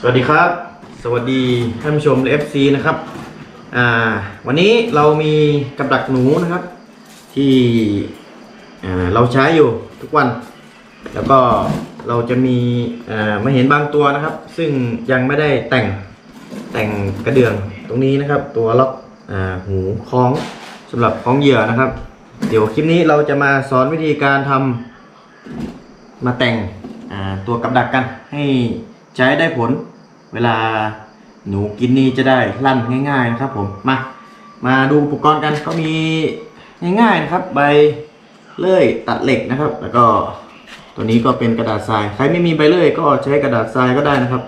สวัสดีครับ สวัสดีท่านผู้ชมและ FC นะครับอ่าวันนี้เรามีกับดักหนูนะครับ ที่อ่าเราใช้อยู่ทุกวัน แล้วก็เราจะมีอ่ามาเห็นบางตัวนะครับ ซึ่งยังไม่ได้แต่งแต่งกระเดื่องตรงนี้นะครับ ตัวล็อกอ่าหูคล้องสำหรับคล้องเหยื่อนะครับ เดี๋ยวคลิปนี้เราจะมาสอนวิธีการทำมาแต่งตัวกับดักกันให้ใช้ได้ผล เวลาหนูกินนี่จะได้ลั่นง่าย ๆนะครับ ผมมามาดูอุปกรณ์กันก็มีง่ายๆนะครับ ใบเลื่อยตัดเหล็กนะครับ แล้วก็ตัวนี้ก็เป็นกระดาษทรายใครไม่มีใบเลื่อยก็ใช้กระดาษทรายก็ได้นะครับ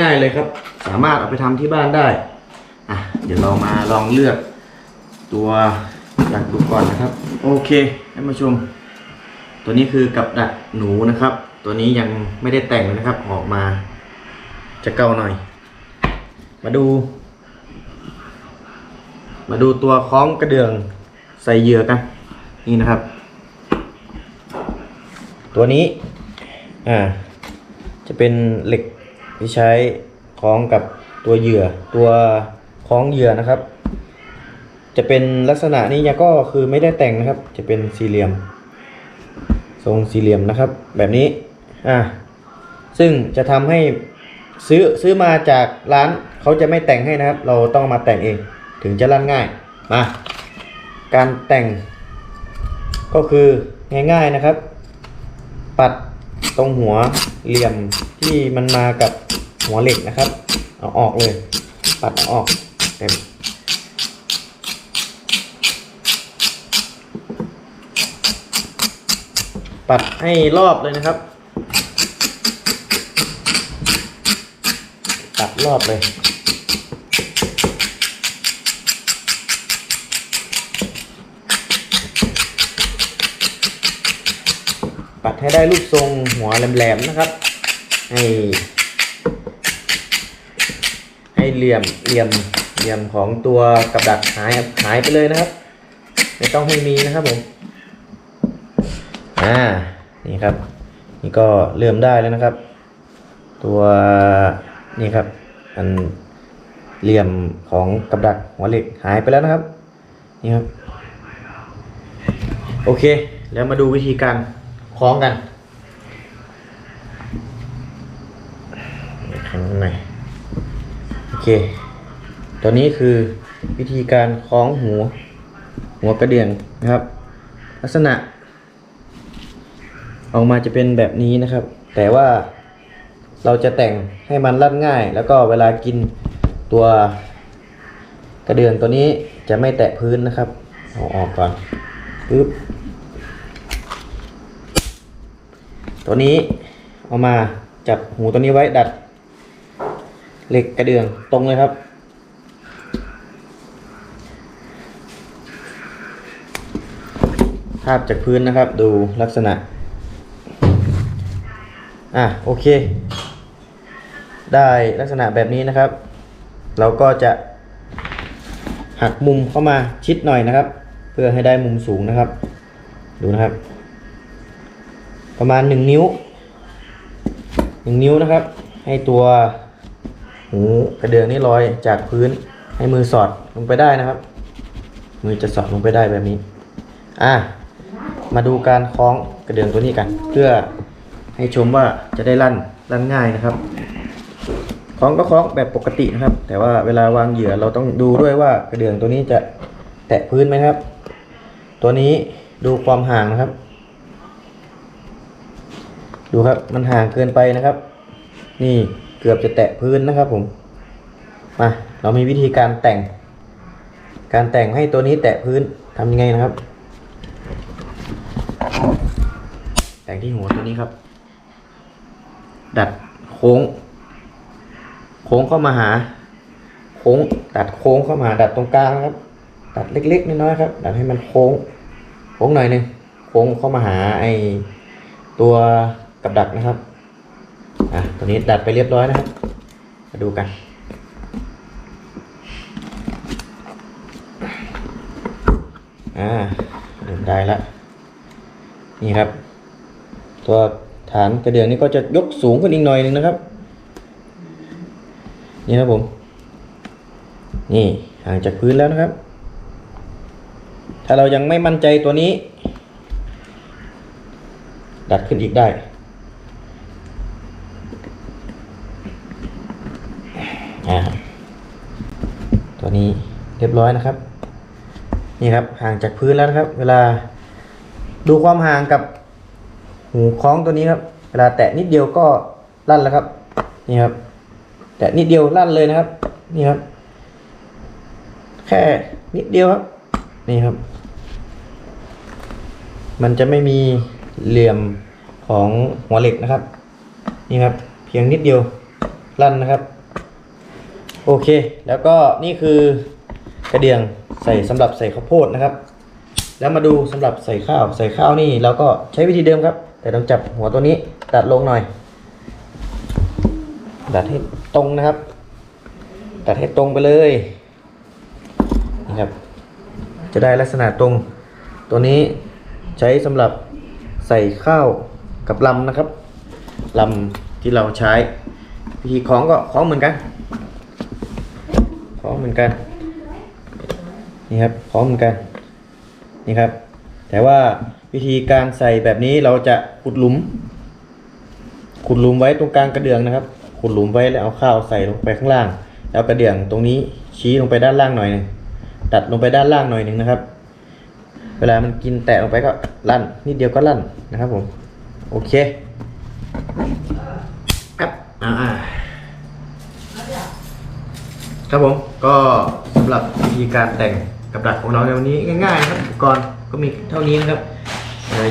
ง่ายๆเลยครับ สามารถเอาไปทำที่บ้านได้อะเดี๋ยวเรามาลองเลือกตัวดักดูก่อนนะครับ โอเคท่านผู้ชม ตัวนี้คือกับดักหนูนะครับ ตัวนี้ยังไม่ได้แต่งเลยนะครับออกมา จะเก่าหน่อย มาดู มาดูตัวคล้องกระเดื่องใส่เหยื่อกัน นี่นะครับ ตัวนี้ อ่า จะเป็นเหล็กที่ใช้คล้องกับตัวเหยื่อ ตัวคล้องเหยื่อนะครับ จะเป็นลักษณะนี้ยก็คือไม่ได้แต่งนะครับ จะเป็นสี่เหลี่ยม ทรงสี่เหลี่ยมนะครับ แบบนี้ อ่า ซึ่งจะทำให้ ซื้อซื้อมาจากร้านเขาจะไม่แต่งให้นะครับ เราต้องมาแต่งเองถึงจะลั่นง่ายมาการแต่ง ก็คือง่ายๆนะครับ ปัดตรงหัวเหลี่ยมที่มันมากับหัวเหล็กนะครับ เอาออกเลย ปัดเอาออกเต็มปัดให้รอบเลยนะครับ ปัดรอบเลยปัดให้ได้รูปทรงหัวแหลมๆนะครับ ให้ให้เหลี่ยมเหลี่ยมเหลี่ยมของตัวกับดักหายหายไปเลยนะครับ ไม่ต้องให้มีนะครับผมอ่านี่ครับ นี่ก็เริ่มได้แล้วนะครับ ตัว นี่ครับ อันเหลี่ยมของกับดักหัวเหล็กหายไปแล้วนะครับ นี่ครับ โอเค แล้วมาดูวิธีการคล้องกันข้างในโอเค ตัวนี้คือวิธีการคล้องหัวหัวกระเดื่องนะครับ ลักษณะ ออกมาจะเป็นแบบนี้นะครับ แต่ว่า เราจะแต่งให้มันรัดง่าย แล้วก็เวลากินตัวกระเดื่องตัวนี้จะไม่แตะพื้นนะครับเอาออกก่อนปึ๊บตัวนี้เอามาจับหูตัวนี้ไว้ดัดเหล็กกระเดื่องตรงเลยครับ ภาพจากพื้นนะครับดูลักษณะ อะ โอเค ได้ลักษณะแบบนี้นะครับ เราก็จะหักมุมเข้ามาชิดหน่อยนะครับ เพื่อให้ได้มุมสูงนะครับ ดูนะครับ ประมาณ 1 นิ้ว 1 นิ้วนะครับ ให้ตัวหูกระเดื่องนี่ลอยจากพื้นให้มือสอดลงไปได้นะครับ มือจะสอดลงไปได้แบบนี้อะมาดูการคล้องกระเดื่องตัวนี้กัน เพื่อให้ชมว่าจะได้ลั่นลั่นง่ายนะครับ ล้องก็คล้องแบบปกตินะครับ แต่ว่าเวลาวางเหยื่อเราต้องดูด้วยว่ากระเดื่องตัวนี้จะแตะพื้นไหมครับ ตัวนี้ดูความห่างนะครับ ดูครับมันห่างเกินไปนะครับ นี่เกือบจะแตะพื้นนะครับผมมาเรามีวิธีการแต่ง การแต่งให้ตัวนี้แตะพื้นทำยังไงนะครับ แต่งที่หัวตัวนี้ครับ ดัดโค้ง โค้งเข้ามาหา โค้งดัดโค้งเข้ามาดัดตรงกลางครับดัดเล็กๆน้อยๆครับ ดัดให้มันโค้ง โค้งหน่อยหนึงโค้งเข้ามาหาไอตัวกับดักนะครับ อะ ตัวนี้ดัดไปเรียบร้อยนะครับ มาดูกันอ่าเริ่มได้แล้วนี่ครับ ตัวฐานกระเดื่องนี้ก็จะยกสูงขึ้นอีกหน่อยหนึงนะครับ นี่นะผม นี่ห่างจากพื้นแล้วนะครับ ถ้าเรายังไม่มั่นใจตัวนี้ ดัดขึ้นอีกได้ ตัวนี้เรียบร้อยนะครับ นี่ครับห่างจากพื้นแล้วนะครับ เวลาดูความห่างกับหูคล้องตัวนี้ครับ เวลาแตะนิดเดียวก็ลั่นแล้วครับ นี่ครับ แตะนิดเดียวลั่นเลยนะครับ นี่ครับ แค่นิดเดียวครับ นี่ครับ มันจะไม่มีเหลี่ยมของหัวเหล็กนะครับ นี่ครับ เพียงนิดเดียวลั่นนะครับ โอเค แล้วก็นี่คือกระเดียงใส่สำหรับใส่ข้าวโพดนะครับ แล้วมาดูสำหรับใส่ข้าว ใส่ข้าวนี่เราก็ใช้วิธีเดิมครับ แต่ต้องจับหัวตัวนี้ดัดลงหน่อย ดัดให้ตรงนะครับดัดให้ตรงไปเลยนี่ครับ จะได้ลักษณะตรง ตัวนี้ใช้สำหรับใส่ข้าวกับลำนะครับลำที่เราใช้วิธีคล้องก็คล้องเหมือนกันคล้องเหมือนกัน นี่ครับคล้องเหมือนกัน นี่ครับ แต่ว่าวิธีการใส่แบบนี้เราจะขุดหลุม ขุดหลุมไว้ตรงกลางกระเดื่องนะครับ ขุดหลุมไว้แล้วเอาข้าวใส่ลงไปข้างล่าง แล้วกระเดื่องตรงนี้ชี้ลงไปด้านล่างหน่อยหนึ่งตัดลงไปด้านล่างหน่อยหนึ่งนะครับ เวลามันกินแตะลงไปก็ลั่นนิดเดียวก็ลั่นนะครับผมโอเคครับอ่าครับผมก็สำหรับวิธีการแต่งกับดักของเราในวันนี้ง่ายๆครับอุปกรณ์ก็มีเท่านี้นะครับ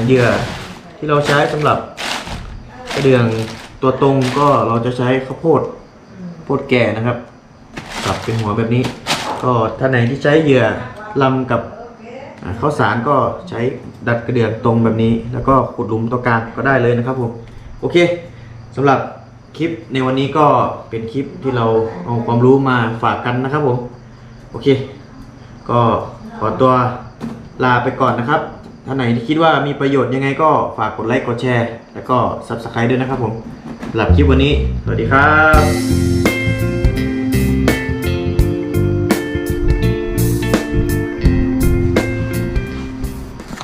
เหยื่อที่เราใช้สำหรับกระเดื่อง ตัวตรงก็เราจะใช้ข้าวโพดโพดแก่นะครับสับเป็นหัวแบบนี้ ก็ถ้าไหนที่ใช้เหยื่อลำกับอ่าข้าวสารก็ใช้ดัดกระเดื่องตรงแบบนี้ แล้วก็ขุดหลุมตัวกลางก็ได้เลยนะครับผมโอเคสำหรับคลิปในวันนี้ก็เป็นคลิปที่เราเอาความรู้มาฝากกันนะครับผม โอเค ก็ขอตัวลาไปก่อนนะครับ ท่านไหนที่คิดว่ามีประโยชน์ยังไงก็ฝากกดไลค์กดแชร์ แล้วก็ Subscribe ด้วยนะครับผมสำหรับคลิปวันนี้ สวัสดีครับ